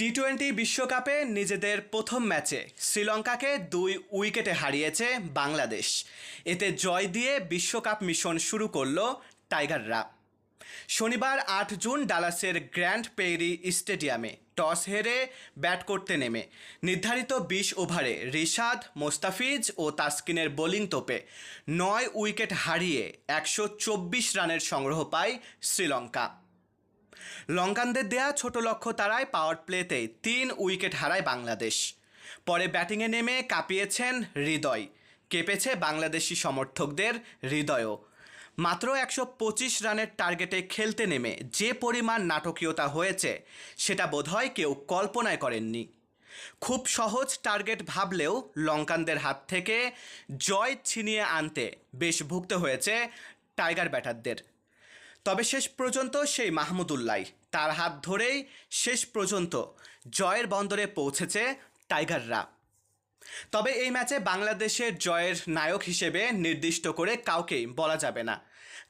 T twenty বিশ্বকাপে নিজেদের প্রথম ম্যাচে শ্রীলঙ্কাকে দুই উইকেটে হারিয়েছে বাংলাদেশ। এতে জয় দিয়ে বিশ্বকাপ মিশন শুরু করল টাইগাররা। শনিবার আট জুন ডালাসের গ্র্যান্ড পেইরি স্টেডিয়ামে টস হেরে ব্যাট করতে নেমে নির্ধারিত বিশ ওভারে রিশাদ, মোস্তাফিজ ও তাসকিনের বোলিং তোপে নয় উইকেট হারিয়ে একশো চব্বিশ রানের সংগ্রহ পায় শ্রীলঙ্কা। লঙ্কানদের দেয়া ছোট লক্ষ্য তারায় পাওয়ার প্লেতে তিন উইকেট হারায় বাংলাদেশ। পরে ব্যাটিংয়ে নেমে কাঁপিয়েছেন হৃদয়, কেঁপেছে বাংলাদেশি সমর্থকদের হৃদয়ও। মাত্র একশো পঁচিশ রানের টার্গেটে খেলতে নেমে যে পরিমাণ নাটকীয়তা হয়েছে, সেটা বোধহয় কেউ কল্পনায় করেননি। খুব সহজ টার্গেট ভাবলেও লঙ্কানদের হাত থেকে জয় ছিনিয়ে আনতে বেশ ভুগতে হয়েছে টাইগার ব্যাটারদের তবে শেষ পর্যন্ত সেই মাহমুদুল্লাই তার হাত ধরেই শেষ পর্যন্ত জয়ের বন্দরে পৌঁছেছে টাইগাররা। তবে এই ম্যাচে বাংলাদেশের জয়ের নায়ক হিসেবে নির্দিষ্ট করে কাউকেই বলা যাবে না।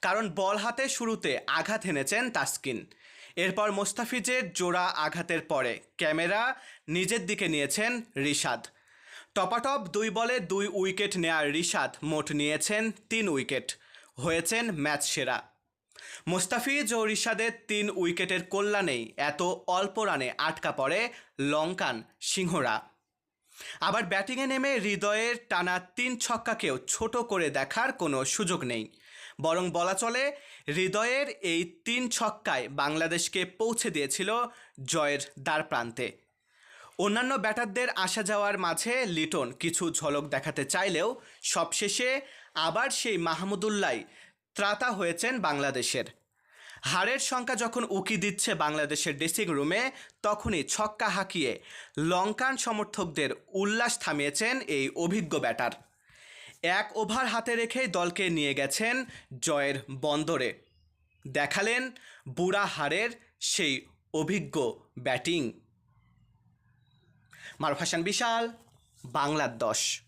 কারণ বল হাতে শুরুতে আঘাত এনেছেন তাসকিন। এরপর মোস্তাফিজের জোড়া আঘাতের পরে ক্যামেরা নিজের দিকে নিয়েছেন রিশাদ। টপাটপ দুই বলে দুই উইকেট নেয়ার রিশাদ মোট নিয়েছেন তিন উইকেট। হয়েছেন ম্যাচ সেরা। মোস্তাফিজ ও রিশাদের তিন উইকেটের কল্যাণেই এত অল্প রানে আটকা পড়ে লঙ্কান সিংহরা। আবার ব্যাটিংয়ে নেমে হৃদয়ের টানা তিন ছক্কাকেও ছোট করে দেখার কোনো সুযোগ নেই। বরং বলা চলে, হৃদয়ের এই তিন ছক্কায় বাংলাদেশকে পৌঁছে দিয়েছিল জয়ের দ্বার প্রান্তে অন্যান্য ব্যাটারদের আসা যাওয়ার মাঝে লিটন কিছু ঝলক দেখাতে চাইলেও সবশেষে আবার সেই মাহমুদুল্লাই ত্রাতা হয়েছেন বাংলাদেশের। হারের সংখ্যা যখন উকি দিচ্ছে বাংলাদেশের ড্রেসিং রুমে, তখনই ছক্কা হাঁকিয়ে লঙ্কান সমর্থকদের উল্লাস থামিয়েছেন এই অভিজ্ঞ ব্যাটার। এক ওভার হাতে রেখেই দলকে নিয়ে গেছেন জয়ের বন্দরে। দেখালেন বুড়া হারের সেই অভিজ্ঞ ব্যাটিং। মারুফ হাসান বিশাল, বাংলার দশ।